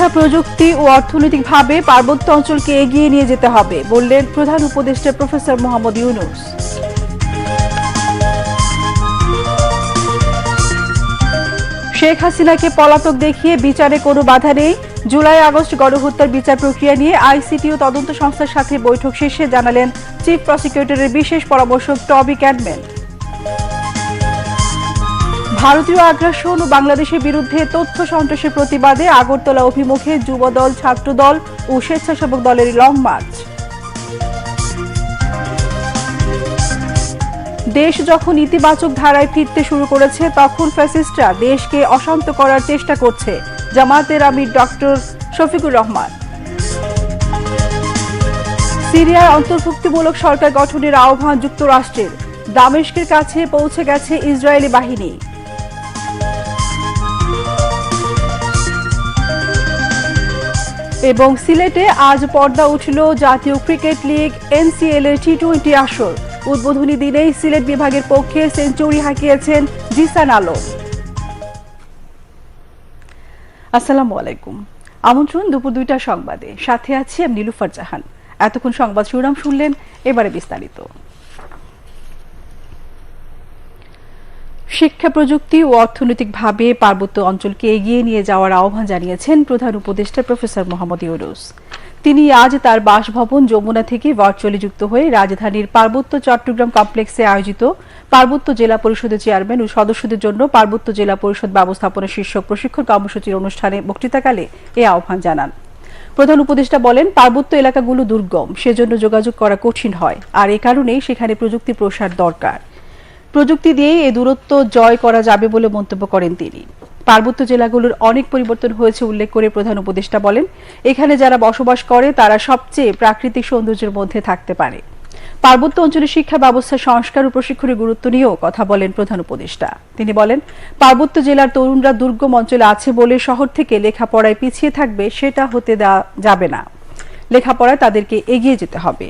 শিক্ষা প্রযুক্তি ও অর্থনৈতিকভাবে পার্বত্য অঞ্চলকে এগিয়ে নিয়ে যেতে হবে, বললেন প্রধান উপদেষ্টা প্রফেসর মোহাম্মদ ইউনুস। শেখ হাসিনাকে পলাতক দেখিয়ে বিচারে কোনো বাধা নেই। জুলাই আগস্ট গণহত্যার বিচার প্রক্রিয়া নিয়ে আইসিটি ও তদন্ত সংস্থার সাথে বৈঠক শেষে জানালেন চিফ প্রসিকিউটরের বিশেষ পরামর্শক টবি ক্যাডম্যান ভারতীয় আগ্রাসন ও বাংলাদেশের বিরুদ্ধে তথ্য সন্ত্রাসের প্রতিবাদে আগরতলা অভিমুখে যুবদল, ছাত্রদল ও স্বেচ্ছাসেবক দলের লং মার্চ। দেশ যখন ইতিবাচক ধারায় ফিরতে শুরু করেছে, তখন ফ্যাসিস্টরা দেশকে অশান্ত করার চেষ্টা করছে। জামাতের আমির ডক্টর শফিকুর রহমান। সিরিয়ার অন্তর্ভুক্তিমূলক সরকার গঠনের আহ্বান যুক্তরাষ্ট্রের। দামেস্কের কাছে পৌঁছে গেছে ইসরায়েলি বাহিনী। এবং সিলেটে আজ পর্দা উঠল জাতীয় ক্রিকেট লিগ এনসিএল এর টি টোয়েন্টি আসর। উদ্বোধনী দিনেই সিলেট বিভাগের পক্ষে সেঞ্চুরি হাঁকিয়েছেন জিসান আলম। আসসালামু আলাইকুম। আমন্ত্রণ দুপুর দুইটার সংবাদে। সাথে আছি আমি নীলুফার জাহান। এতক্ষণ সংবাদ শিরোনাম শুনলেন, এবারে বিস্তারিত। শিক্ষা প্রযুক্তি ও অর্থনৈতিকভাবে পার্বত্য অঞ্চলকে এগিয়ে নিয়ে যাওয়ার আহ্বান জানিয়েছেন প্রধান উপদেষ্টা প্রফেসর মোহাম্মদ ইউনুস। তিনি আজ তার বাসভবন যমুনা থেকে ভার্চুয়ালি যুক্ত হয়ে রাজধানীর পার্বত্য চট্টগ্রাম কমপ্লেক্সে আয়োজিত পার্বত্য জেলা পরিষদের চেয়ারম্যান ও সদস্যদের জন্য পার্বত্য জেলা পরিষদ ব্যবস্থাপনা শীর্ষক প্রশিক্ষণ কর্মসূচির অনুষ্ঠানে বক্তৃতাকালে এ আহ্বান জানান। প্রধান উপদেষ্টা বলেন, পার্বত্য এলাকাগুলো দুর্গম, সেজন্য যোগাযোগ করা কঠিন হয়, আর এ কারণেই সেখানে প্রযুক্তি প্রসার দরকার। প্রযুক্তি দিয়েই এই দূরত্ব জয় করা যাবে বলে মন্তব্য করেন তিনি। পার্বত্য জেলাগুলোর অনেক পরিবর্তন হয়েছে উল্লেখ করে প্রধান উপদেষ্টা বলেন, এখানে যারা বসবাস করে তারা সবচেয়ে প্রাকৃতিক সৌন্দর্যের মধ্যে থাকতে পারে। পার্বত্য অঞ্চলে শিক্ষা ব্যবস্থা, সংস্কার ও প্রশিক্ষণের গুরুত্ব নিয়েও কথা বলেন প্রধান উপদেষ্টা। তিনি বলেন, পার্বত্য জেলার তরুণরা দুর্গম অঞ্চলে আছে বলে শহর থেকে লেখাপড়ায় পিছিয়ে থাকবে, সেটা হতে দেওয়া যাবে না। লেখাপড়ায় তাদেরকে এগিয়ে যেতে হবে।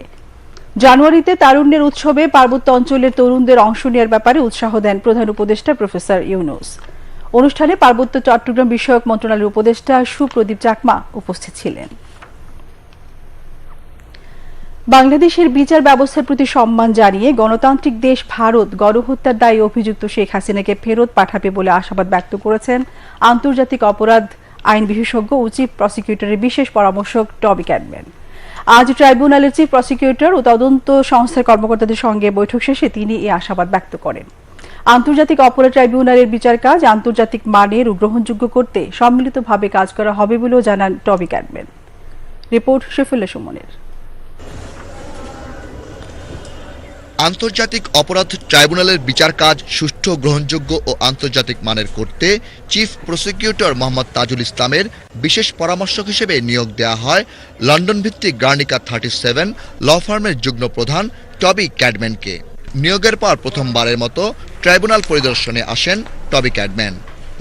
জানুয়ারিতে তারুণ্যের উৎসবে পার্বত্য অঞ্চলের তরুণদের অংশ নেওয়ার ব্যাপারে উৎসাহ দেন প্রধান উপদেষ্টা প্রফেসর ইউনুস। অনুষ্ঠানে পার্বত্য চট্টগ্রাম বিষয়ক মন্ত্রণালয়ের উপদেষ্টা সুপ্রদীপ চাকমা উপস্থিত ছিলেন। বাংলাদেশের বিচার ব্যবস্থার প্রতি সম্মান জানিয়ে গণতান্ত্রিক দেশ ভারত গণহত্যার দায়ী অভিযুক্ত শেখ হাসিনাকে ফেরত পাঠাবে বলে আশাবাদ ব্যক্ত করেছেন আন্তর্জাতিক অপরাধ আইন বিশেষজ্ঞ ও চিফ প্রসিকিউটরের বিশেষ পরামর্শক টবি ক্যাডম্যান আজ ট্রাইব্যুনালের চিফ প্রসিকিউটর ও তদন্ত সংস্থার কর্মকর্তাদের সঙ্গে বৈঠক শেষে তিনি এই আশাবাদ ব্যক্ত করেন। আন্তর্জাতিক অপরাধ ট্রাইব্যুনালের বিচার কাজ আন্তর্জাতিক মানের ও গ্রহণযোগ্য করতে সম্মিলিতভাবে কাজ করা হবে বলেও জানান টবি ক্যাডম্যান রিপোর্ট শফিউল্লাহ সুমনের। আন্তর্জাতিক অপরাধ ট্রাইব্যুনালের বিচার কাজ সুষ্ঠু, গ্রহণযোগ্য ও আন্তর্জাতিক মানের করতে চিফ প্রসিকিউটর মোহাম্মদ তাজুল ইসলামের বিশেষ পরামর্শক হিসেবে নিয়োগ দেওয়া হয় লন্ডন ভিত্তিক গার্নিকা থার্টি সেভেন ল ফার্মের যুগ্ম প্রধান টবি ক্যাডম্যানকে। নিয়োগের পর প্রথমবারের মতো ট্রাইব্যুনাল পরিদর্শনে আসেন টবি ক্যাডম্যান।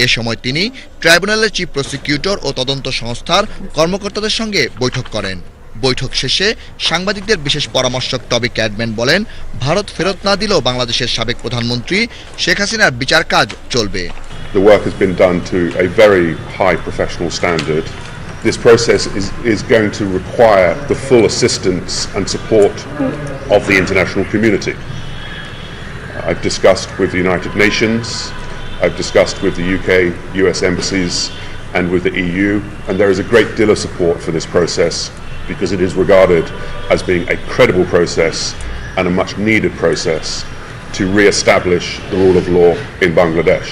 এ সময় তিনি ট্রাইব্যুনালের চিফ প্রসিকিউটর ও তদন্ত সংস্থার কর্মকর্তাদের সঙ্গে বৈঠক করেন। বৈঠক শেষে সাংবাদিকদের বিশেষ পরামর্শক টবি ক্যাডম্যান বলেন ভারত ফেরত না দিলেও বাংলাদেশের সাবেক প্রধানমন্ত্রী শেখ হাসিনার বিচার কাজ চলবে The work has been done to a very high professional standard. This process is, is going to require the full assistance and support of the international community. I've discussed with the United Nations, I've discussed with the UK, US embassies, and with the EU, and there is a great deal of support for this process because it is regarded as being a credible process and a much needed process to re establish the rule of law in Bangladesh.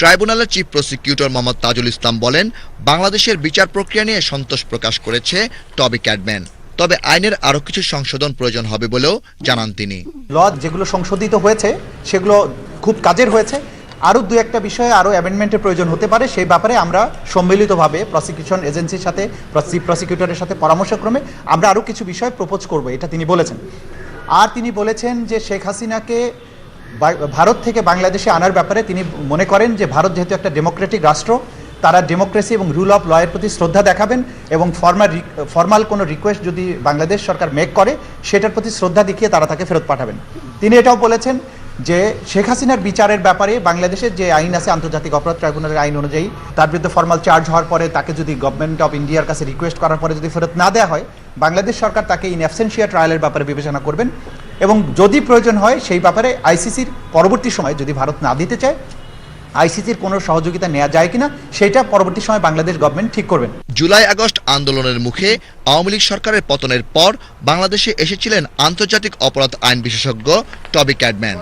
ট্রাইব্যুনালের chief prosecutor Mohammad Tajul Islam বলেন বাংলাদেশের বিচার প্রক্রিয়া নিয়ে সন্তোষ প্রকাশ করেছে টবি Cadman তবে আইনের আরও কিছু সংশোধন প্রয়োজন হবে বলেও জানান তিনি। ল যেগুলো সংশোধিত হয়েছে সেগুলো খুব কাজের হয়েছে। আরও দু একটা বিষয়ে আরও অ্যামেন্ডমেন্টের প্রয়োজন হতে পারে, সেই ব্যাপারে আমরা সম্মিলিতভাবে প্রসিকিউশন এজেন্সির সাথে প্রসিকিউটরের সাথে পরামর্শক্রমে আমরা আরও কিছু বিষয় প্রপোজ করব, এটা তিনি বলেছেন। আর তিনি বলেছেন যে শেখ হাসিনাকে ভারত থেকে বাংলাদেশে আনার ব্যাপারে তিনি মনে করেন যে ভারত যেহেতু একটা ডেমোক্রেটিক রাষ্ট্র, তারা ডেমোক্রেসি এবং রুল অফ লয়ের প্রতি শ্রদ্ধা দেখাবেন এবং ফর্মাল ফর্মাল কোনো রিকোয়েস্ট যদি বাংলাদেশ সরকার মেক করে, সেটার প্রতি শ্রদ্ধা দেখিয়ে তারা তাকে ফেরত পাঠাবেন। তিনি এটাও বলেছেন যে শেখ হাসিনার বিচারের ব্যাপারে বাংলাদেশের যে আইন আছে, আন্তর্জাতিক অপরাধ ট্রাইব্যুনালের আইন অনুযায়ী, তার বিরুদ্ধে ফর্মাল চার্জ হওয়ার পরে তাকে যদি গভর্নমেন্ট অফ ইন্ডিয়ার কাছে রিকোয়েস্ট করার পরে যদি ফেরত না দেওয়া হয়, বাংলাদেশ সরকার তাকে ইন অ্যাবসেন্সিয়া ট্রায়ালের ব্যাপারে বিবেচনা করবেন এবং যদি প্রয়োজন হয়, সেই ব্যাপারে আইসিসির পরবর্তী সময় যদি ভারত না দিতে চায় আইসিসির কোনো সহযোগিতা নেওয়া যায় কিনা, সেটা পরবর্তী সময় বাংলাদেশ গভর্নমেন্ট ঠিক করবেন জুলাই আগস্ট আন্দোলনের মুখে আওয়ামী লীগ সরকারের পতনের পর বাংলাদেশে এসেছিলেন আন্তর্জাতিক অপরাধ আইন বিশেষজ্ঞ Toby Cadman.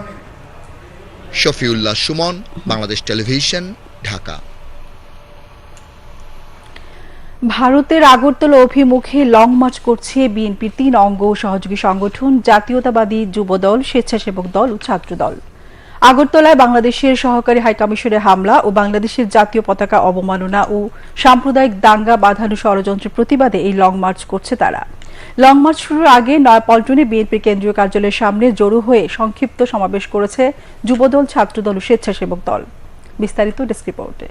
Shafiullah Sumon, Bangladesh television, Dhaka. ভারতের আগরতলা অভিমুখে লং মার্চ করছে বিএনপির তিন অঙ্গ সহযোগী সংগঠন, জাতীয়তাবাদী যুবদল, স্বেচ্ছাসেবক দল ও ছাত্র দল আগরতলায় বাংলাদেশের সহকারী হাইকমিশনের হামলা ও বাংলাদেশের জাতীয় পতাকা অবমাননা ও সাম্প্রদায়িক দাঙ্গা বাঁধানো ষড়যন্ত্রের প্রতিবাদে এই লং মার্চ করছে তারা। লং মার্চ শুরুর আগে নয়াপল্টনে বিএনপি কেন্দ্রীয় কার্যালয়ের সামনে জড়ো হয়ে সংক্ষিপ্ত সমাবেশ করেছে যুবদল, ছাত্রদল ও স্বেচ্ছাসেবক দল। বিস্তারিত ডেস্ক রিপোর্টে।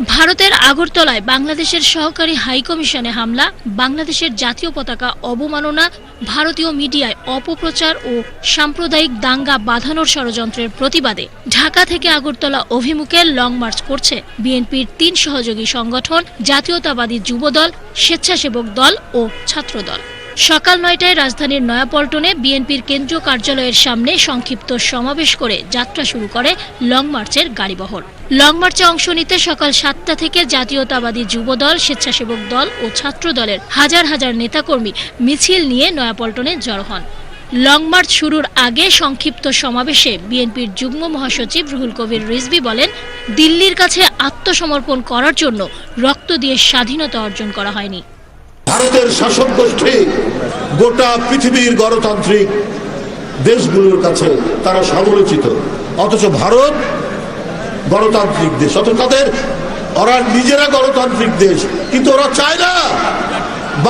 ভারতের আগরতলায় বাংলাদেশের সহকারী হাইকমিশনে হামলা, বাংলাদেশের জাতীয় পতাকা অবমাননা, ভারতীয় মিডিয়ায় অপপ্রচার ও সাম্প্রদায়িক দাঙ্গা বাঁধানোর ষড়যন্ত্রের প্রতিবাদে ঢাকা থেকে আগরতলা অভিমুখে লং মার্চ করছে বিএনপির তিন সহযোগী সংগঠন, জাতীয়তাবাদী যুবদল, স্বেচ্ছাসেবক দল ও ছাত্রদল। সকাল নয়টায় রাজধানীর নয়াপল্টনে বিএনপির কেন্দ্রীয় কার্যালয়ের সামনে সংক্ষিপ্ত সমাবেশ করে যাত্রা শুরু করে লং মার্চের গাড়িবহর লং মার্চে অংশ নিতে সকাল সাতটা থেকে জাতীয়তাবাদী যুবদল, স্বেচ্ছাসেবক দল ও ছাত্র দলের হাজার হাজার নেতাকর্মী মিছিল নিয়ে নয়াপল্টনে জড়ো হন। লং মার্চ শুরুর আগে সংক্ষিপ্ত সমাবেশে বিএনপির যুগ্ম মহাসচিব রুহুল কবির রিজভি বলেন, দিল্লির কাছে আত্মসমর্পণ করার জন্য রক্ত দিয়ে স্বাধীনতা অর্জন করা হয়নি। ভারতের শাসক গোষ্ঠী গোটা পৃথিবীর গণতান্ত্রিক দেশগুলোর কাছে তারা সমালোচিত। অথচ ভারত গণতান্ত্রিক দেশ অথচ তাদের, ওরা নিজেরা গণতান্ত্রিক দেশ, কিন্তু ওরা চায় না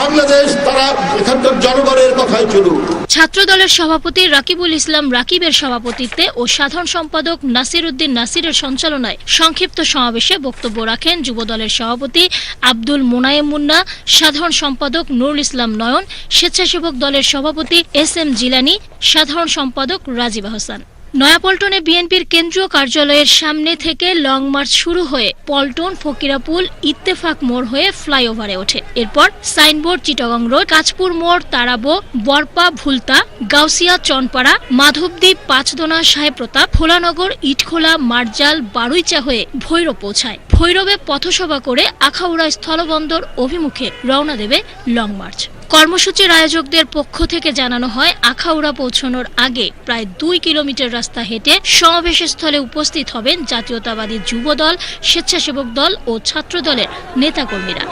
বাংলাদেশ, তারা এখানকার জনগণের কথাই চলুক। ছাত্রদলের সভাপতি রাকিবুল ইসলাম রাকিবের সভাপতিত্বে ও সাধারণ সম্পাদক নাসির উদ্দিন নাসিরের সঞ্চালনায় সংক্ষিপ্ত সমাবেশে বক্তব্য রাখেন যুবদলের সভাপতি আব্দুল মোনায়েম মুন্না, সাধারণ সম্পাদক নুরুল ইসলাম নয়ন, স্বেচ্ছাসেবক দলের সভাপতি এস এম জিলানি, সাধারণ সম্পাদক রাজীব হাসান নয়াপল্টনে বিএনপির কেন্দ্রীয় কার্যালয়ের সামনে থেকে লং মার্চ শুরু হয়ে পল্টন, ফকিরাপুল, ইত্তেফাক মোড় হয়ে ফ্লাইওভারে ওঠে। এরপর সাইনবোর্ড, চিটাগং রোড, কাঁচপুর মোড়, তারাবো, বরপা, ভুলতা, গাউসিয়া, চনপাড়া, মাধবদ্বীপ, পাঁচদোনা সাহেব প্রতাপ ভোলানগর, ইটখোলা, মার্জাল, বারুইচা হয়ে ভৈরব পৌঁছায়। ভৈরবে পথসভা করে আখাউড়া স্থলবন্দর অভিমুখে রওনা দেবে লং মার্চ। কর্মসূচির আয়োজকদের পক্ষ থেকে জানানো হয়, আখাউড়া পৌঁছানোর আগে প্রায় দুই কিলোমিটার রাস্তা হেঁটে সমাবেশস্থলে উপস্থিত হবেন জাতীয়তাবাদী যুব দল স্বেচ্ছাসেবক দল ও ছাত্র দলের নেতাকর্মীরা।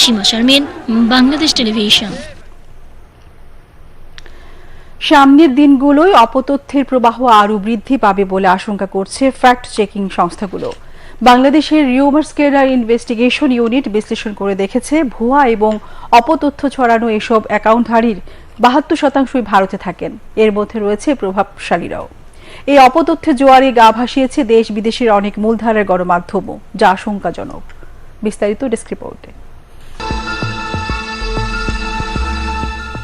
সীমা শারমিন, বাংলাদেশ টেলিভিশন। সামনের দিনগুলোয় অপতথ্যের প্রবাহ আরও বৃদ্ধি পাবে বলে আশঙ্কা করছে ফ্যাক্ট চেকিং সংস্থাগুলো। বাংলাদেশের রিউমার্স কেয়ার ইনভেস্টিগেশন ইউনিট বিশ্লেষণ করে দেখেছে ভুয়া এবং অপতথ্য ছড়ানো এসব অ্যাকাউন্টধারীর বাহাত্তর শতাংশই ভারতে থাকেন। এর মধ্যে রয়েছে প্রভাবশালীরাও। এই অপতথ্যে জোয়ারে গা ভাসিয়েছে দেশ বিদেশের অনেক মূলধারার গণমাধ্যমও যা আশঙ্কাজনক। বিস্তারিত ডেস্ক রিপোর্টে।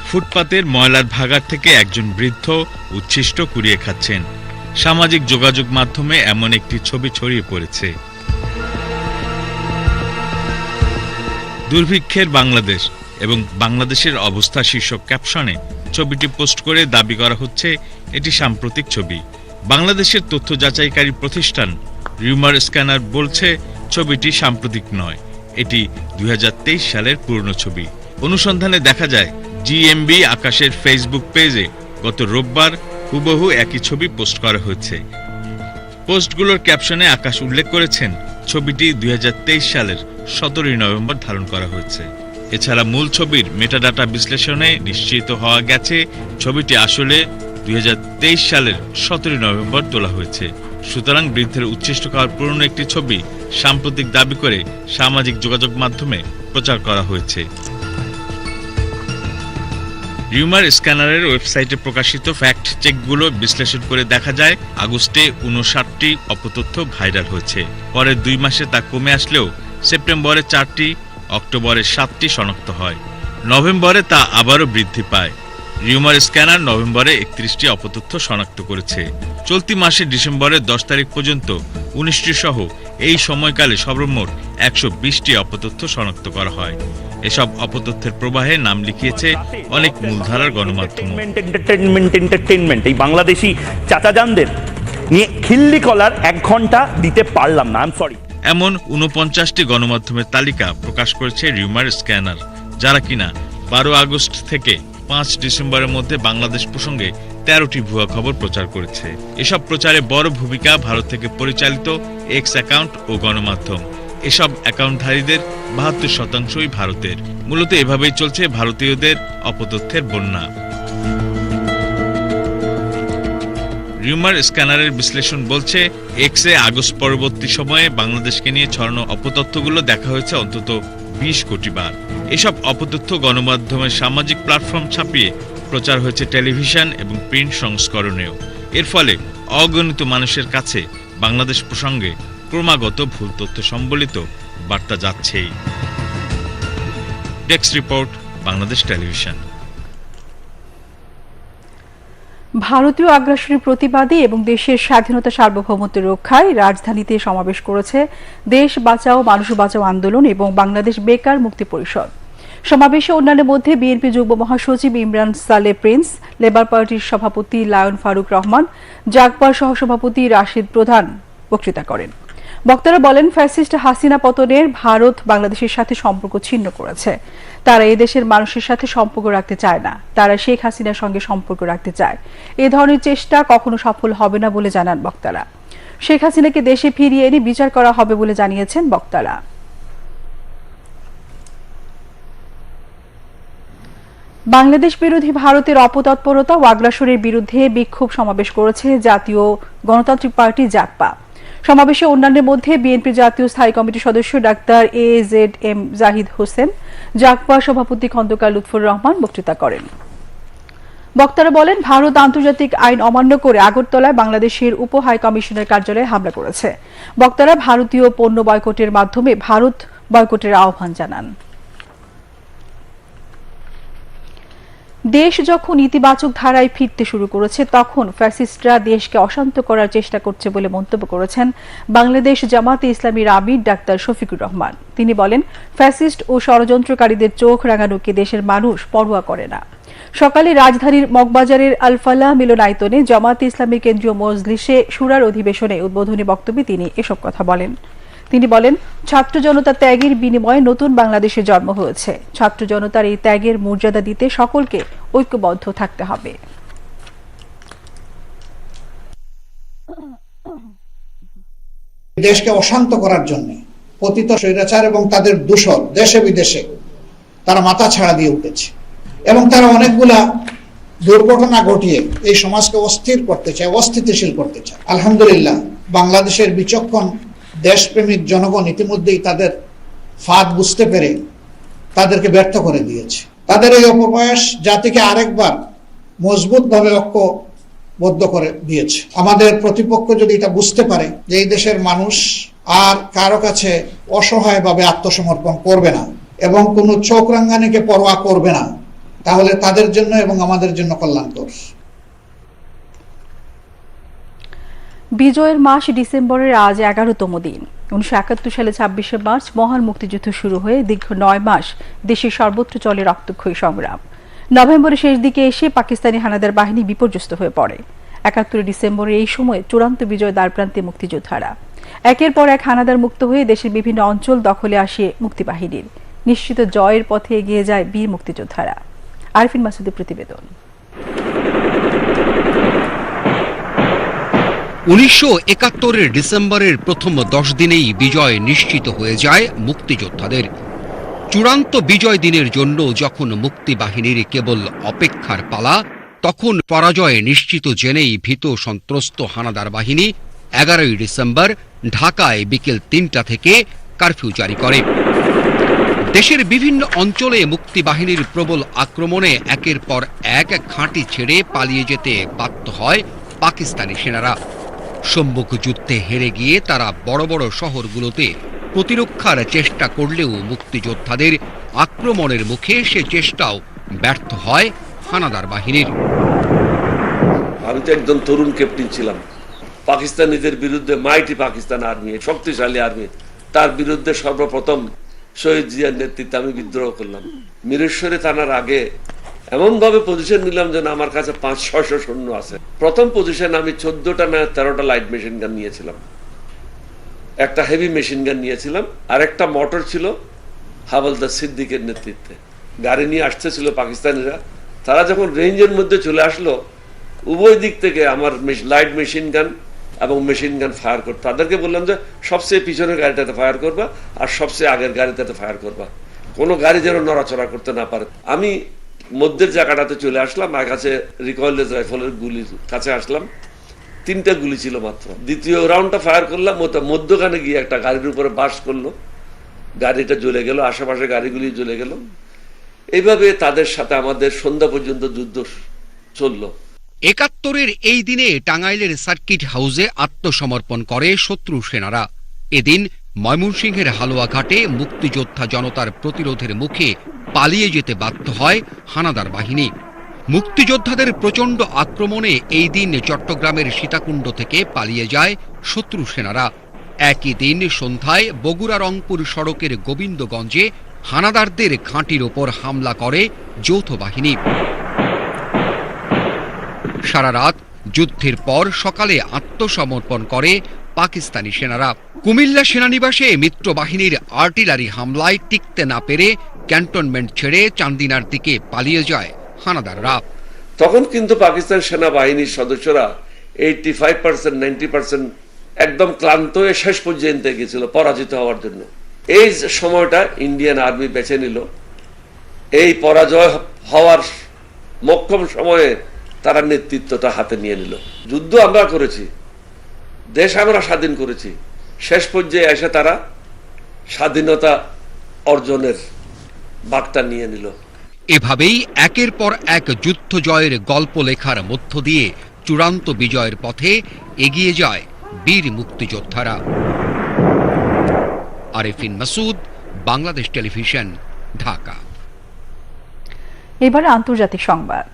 ফুটপাতের ময়লার ভাগার থেকে একজন বৃদ্ধ উচ্ছিষ্ট কুড়িয়ে খাচ্ছেন। সামাজিক যোগাযোগ মাধ্যমে এমন একটি ছবি ছড়িয়ে পড়েছে। দুর্ভিক্ষের বাংলাদেশ এবং বাংলাদেশের অবস্থা শীর্ষক ক্যাপশনে ছবিটি পোস্ট করে দাবি করা হচ্ছে, এটি সাম্প্রতিক ছবি। বাংলাদেশের তথ্য যাচাইকারী প্রতিষ্ঠান রিউমার স্ক্যানার বলছে, ছবিটি সাম্প্রতিক নয়, এটি দুই হাজার তেইশ সালের পুরনো ছবি। অনুসন্ধানে দেখা যায়, জিএমবি আকাশের ফেসবুক পেজে গত রোববার হুবহু একই ছবি পোস্ট করা হয়েছে। পোস্টগুলোর ক্যাপশনে আকাশ উল্লেখ করেছেন, ছবিটি দুই হাজার তেইশ সালের সতেরোই নভেম্বর ধারণ করা হয়েছে। এছাড়া মূল ছবির মেটাডাটা বিশ্লেষণে নিশ্চিত হওয়া গেছে, ছবিটি আসলে দুই হাজার তেইশ সালের সতেরোই নভেম্বর তোলা হয়েছে। সুতরাং বৃদ্ধের উচ্ছিষ্ট খাওয়ার পুরনো একটি ছবি সাম্প্রতিক দাবি করে সামাজিক যোগাযোগ মাধ্যমে প্রচার করা হয়েছে। রিউমার স্ক্যানারের ওয়েবসাইটে প্রকাশিত ফ্যাক্ট চেকগুলো বিশ্লেষণ করে দেখা যায়, আগস্টে উনষাটটি অপতথ্য ভাইরাল হয়েছে। পরের দুই মাসে তা কমে আসলেও সেপ্টেম্বরে চারটি, অক্টোবরে সাতটি শনাক্ত হয়। নভেম্বরে তা আবারও বৃদ্ধি পায়। রিউমার স্ক্যানার নভেম্বরে একত্রিশটি অপতথ্য শনাক্ত করেছে। চলতি মাসে ডিসেম্বরের দশ তারিখ পর্যন্ত উনিশটি সহ এই সময়কালে সর্বমোট একশো বিশটি অপতথ্য শনাক্ত করা হয়। এসব অপতথ্যের প্রবাহে নাম লিখিয়েছে অনেক মূলধারার গণমাধ্যম। এন্টারটেনমেন্ট এন্টারটেনমেন্ট এই বাংলাদেশি চাচাজানদের নিয়ে খিল্লি কলার এক ঘণ্টা দিতে পারলাম না। আই সরি এমন উনপঞ্চাশটি গণমাধ্যমের তালিকা প্রকাশ করেছে রিউমার স্ক্যানার যারা কিনা বারো আগস্ট থেকে পাঁচ ডিসেম্বরের মধ্যে বাংলাদেশ প্রসঙ্গে তেরোটি ভুয়া খবর প্রচার করেছে। এসব প্রচারে বড় ভূমিকা ভারত থেকে পরিচালিত এক্স অ্যাকাউন্ট ও গণমাধ্যম। এসব অ্যাকাউন্টধারীদের বাহাত্তর শতাংশই ভারতের। মূলত এভাবেই চলছে ভারতীয়দের অপতথ্যের বন্যা। রিউমার স্ক্যানারের বিশ্লেষণ বলছে, এক্সে আগস্ট পরবর্তী সময়ে বাংলাদেশকে নিয়ে ছড়ানো অপতথ্যগুলো দেখা হয়েছে অন্তত বিশ কোটি বার। এসব অপতথ্য গণমাধ্যমের সামাজিক প্ল্যাটফর্ম ছাপিয়ে প্রচার হয়েছে টেলিভিশন এবং প্রিন্ট সংস্করণেও। এর ফলে অগণিত মানুষের কাছে বাংলাদেশ প্রসঙ্গে ক্রমাগত ভুল তথ্য সম্বলিত বার্তা যাচ্ছেই। রিপোর্ট বাংলাদেশ টেলিভিশন ভারতীয় আগ্রাসনের প্রতিবাদী এবং দেশের স্বাধীনতা সার্বভৌমত্ব রক্ষায় রাজধানীতে সমাবেশ করেছে দেশ বাঁচাও, মানুষ বাঁচাও আন্দোলন এবং বাংলাদেশ বেকার মুক্তি পরিষদ। সমাবেশে অন্যান্যের মধ্যে বিএনপি যুগ্ম মহাসচিব ইমরান সালে প্রিন্স, লেবার পার্টির সভাপতি লায়ন ফারুক রহমান জাগপার সহসভাপতি রাশিদ প্রধান বক্তৃতা করেন। বক্তারা বলেন, ফ্যাসিস্ট হাসিনা পতনের ভারত বাংলাদেশের সাথে সম্পর্ক ছিন্ন করেছে। তারা এই দেশের মানুষের সাথে সম্পর্ক রাখতে চায় না। তারা শেখ হাসিনার সঙ্গে সম্পর্ক রাখতে চায়। এ ধরনের চেষ্টা কখনো সফল হবে না বলে জানান বক্তারা। শেখ হাসিনাকে দেশে ফিরিয়ে এনে বিচার করা হবে বলে জানিয়েছেন বক্তারা। বাংলাদেশ বিরোধী ভারতের অপতৎপরতা ও আগ্রাসনের বিরুদ্ধে বিক্ষোভ সমাবেশ করেছে জাতীয় গণতান্ত্রিক পার্টি জাকপা সমাবেশে অন্যান্যের মধ্যে বিএনপি জাতীয় স্থায়ী কমিটির সদস্য doctor A Z M Zahid Hossain Jagpa সভাপতি খন্দকার লুৎফুর রহমান বক্তৃতা করেন। বক্তারা বলেন, ভারত আন্তর্জাতিক আইন অমান্য করে আগরতলায় বাংলাদেশের উপ হাই কমিশনের কার্যালয়ে হামলা করেছে। বক্তারা ভারতীয় পণ্য বয়কটের মাধ্যমে ভারত বয়কটের আহ্বান জানান। দেশ যখন ইতিবাচক ধারায় ফিরতে শুরু করেছে, তখন ফ্যাসিস্টরা দেশকে অশান্ত করার চেষ্টা করছে বলে মন্তব্য করেছেন বাংলাদেশ জামাতে ইসলামীর আমির ডাক্তার শফিকুর রহমান। তিনি বলেন, ফ্যাসিস্ট ও ষড়যন্ত্রকারীদের চোখ রাঙানোকে দেশের মানুষ পরোয়া করে না। সকালে রাজধানীর মগবাজারের আলফালা মিলনায়তনে জামাতে ইসলামী কেন্দ্রীয় মজলিসে সুরার অধিবেশনে উদ্বোধনী বক্তব্যে তিনি এসব কথা বলেন। তিনি বলেন, ছাত্র জনতা ত্যাগের বিনিময়ে নতুন বাংলাদেশে জন্ম হয়েছে। ছাত্র জনতার এই ত্যাগের মর্যাদা দিতে সকলকে ঐক্যবদ্ধ থাকতে হবে। দেশকে অশান্ত করার জন্য পতিত স্বৈরাচার এবং তাদের দূষণ দেশে বিদেশে তারা মাথা ছাড়া দিয়ে উঠেছে। এবং তারা অনেকগুলা দুর্ঘটনা ঘটিয়ে এই সমাজকে অস্থির করতে চায়, অস্থিতিশীল করতে চায়। আলহামদুলিল্লাহ, বাংলাদেশের বিচক্ষণ দেশপ্রেমিক জনগণ ইতিমধ্যেই তাদের ফাঁদ বুঝতে পেরে তাদেরকে ব্যর্থ করে দিয়েছে। তাদের এই অপপ্রয়াস জাতিকে আরেকবার মজবুতভাবে ঐক্যবদ্ধ করে দিয়েছে। আমাদের প্রতিপক্ষ যদি এটা বুঝতে পারে যে এই দেশের মানুষ আর কারও কাছে অসহায়ভাবে আত্মসমর্পণ করবে না এবং কোনো চোখ রাঙ্গানিকে পরোয়া করবে না, তাহলে তাদের জন্য এবং আমাদের জন্য কল্যাণকর। বিজয়ের মাস ডিসেম্বরের আজ এগারোতম দিন। উনিশশো একাত্তর সালে ছাব্বিশে মার্চ মহান মুক্তিযুদ্ধ শুরু হয়ে দীর্ঘ নয় মাস দেশের সর্বত্র চলে রক্তক্ষয়ী সংগ্রাম। নভেম্বরের শেষ দিকে এসে পাকিস্তানি হানাদার বাহিনী বিপর্যস্ত হয়ে পড়ে। একাত্তর ডিসেম্বরে এই সময় চূড়ান্ত বিজয় দ্বারপ্রান্তে মুক্তিযোদ্ধারা। একের পর এক হানাদার মুক্ত হয়ে দেশের বিভিন্ন অঞ্চল দখলে আসে মুক্তিবাহিনীর। নিশ্চিত জয়ের পথে এগিয়ে যায় বীর মুক্তিযোদ্ধারা। আরফিন মাসুদের প্রতিবেদন। উনিশশো একাত্তরের ডিসেম্বরের প্রথম দশ দিনেই বিজয় নিশ্চিত হয়ে যায় মুক্তিযোদ্ধাদের। চূড়ান্ত বিজয় দিনের জন্য যখন মুক্তিবাহিনীর কেবল অপেক্ষার পালা, তখন পরাজয় নিশ্চিত জেনেই ভীত সন্ত্রস্ত হানাদার বাহিনী এগারোই ডিসেম্বর ঢাকায় বিকেল তিনটা থেকে কারফিউ জারি করে। দেশের বিভিন্ন অঞ্চলে মুক্তিবাহিনীর প্রবল আক্রমণে একের পর এক ঘাঁটি ছেড়ে পালিয়ে যেতে বাধ্য হয় পাকিস্তানি সেনারা। সম্মুখ যুদ্ধে হেরে গিয়ে তারা বড় বড় শহরগুলোতে প্রতিরক্ষার চেষ্টা করলেও মুক্তিযোদ্ধাদের আক্রমণের মুখে সে চেষ্টাও ব্যর্থ হয় হানাদার বাহিনীর। আমি তো একজন তরুণ ক্যাপ্টেন ছিলাম। পাকিস্তানিদের বিরুদ্ধে মাইটি পাকিস্তান আর্মি শক্তিশালী আর্মি তার বিরুদ্ধে সর্বপ্রথম শহীদ জিয়ার নেতৃত্বে আমি বিদ্রোহ করলাম। মিরেশ্বরে থানার আগে এমন ভাবে পজিশন নিলাম যেন আমার কাছে পাঁচ, ছয়শো সৈন্য আছে। প্রথম পজিশন আমি চোদ্দটা না তেরোটা লাইট মেশিন গান নিয়েছিলাম। একটা হেভি মেশিন গান নিয়েছিলাম, আর একটা মোটর ছিল হাবলদার সিদ্দিকের নেতৃত্বে। গাড়ি নিয়ে আসতেছিল পাকিস্তানিরা। তারা যখন রেঞ্জের মধ্যে চলে আসলো, উভয় দিক থেকে আমার লাইট মেশিন গান এবং মেশিন গান ফায়ার করতো। তাদেরকে বললাম যে, সবচেয়ে পিছনের গাড়িটাতে ফায়ার করবা, আর সবচেয়ে আগের গাড়িটাতে ফায়ার করবা। কোনো গাড়ি যেন নড়াচড়া করতে না পারে। আমি মধ্যের জায়গাটাতে চলে আসলাম আমার কাছে রিকয়েললেস রাইফেলের গুলির কাছে আসলাম। তিনটা গুলি ছিল মাত্র। দ্বিতীয় রাউন্ডটা ফায়ার করলাম, ওটা মধ্যখানে গিয়ে একটা গাড়ির উপরে বাস করল। গাড়িটা জ্বলে গেল, আশেপাশে গাড়িগুলি জ্বলে গেল। এইভাবে তাদের সাথে আমাদের সন্ধ্যা পর্যন্ত যুদ্ধ চলল। একাত্তরের এই দিনে টাঙ্গাইলের সার্কিট হাউসে আত্মসমর্পণ করে শত্রু সেনারা। এদিন ময়মনসিংহের হালুয়াঘাটে মুক্তিযোদ্ধা জনতার প্রতিরোধের মুখে পালিয়ে যেতে বাধ্য হয় হানাদার বাহিনী। মুক্তিযোদ্ধাদের প্রচণ্ড আক্রমণে এই দিন চট্টগ্রামের সীতাকুণ্ড থেকে পালিয়ে যায় শত্রু সেনারা। একই দিন সন্ধ্যায় বগুড়া রংপুর সড়কের গোবিন্দগঞ্জে হানাদারদের ঘাঁটির ওপর হামলা করে যৌথ বাহিনী। সারা রাত যুদ্ধের পর সকালে আত্মসমর্পণ করে পাকিস্তানি সেনারা। কুমিল্লা সেনানিবাসে মিত্র বাহিনীর আর্টিলারি হামলায় টিকতে না পেরে ক্যান্টনমেন্ট ছেড়ে চান্দিনার দিকে পালিয়ে যায় হানাদাররা তখন কিন্তু পাকিস্তান সেনাবাহিনীর সদস্যরা eighty five percent ninety percent একদম ক্লান্ত হয়ে শেষ পর্যন্ত গেছিল, পরাজিত হওয়ার জন্য। এই সময়টা ইন্ডিয়ান আর্মি বেছে নিল, এই পরাজয় হওয়ার মক্ষম সময়ে তারা নেতৃত্বটা হাতে নিয়ে নিল। যুদ্ধ আমরা করেছি। দেশ আমরা স্বাধীন করেছি। শেষ পর্যায়ে এসে তারা স্বাধীনতা অর্জনের বার্তা নিয়ে নিল। এভাবেই একের পর এক যুদ্ধ জয়ের গল্প লেখার মধ্য দিয়ে চূড়ান্ত বিজয়ের পথে এগিয়ে যায় বীর মুক্তিযোদ্ধারা। আরেফিন মাসুদ বাংলাদেশ টেলিভিশন ঢাকা। এবার আন্তর্জাতিক সংবাদ।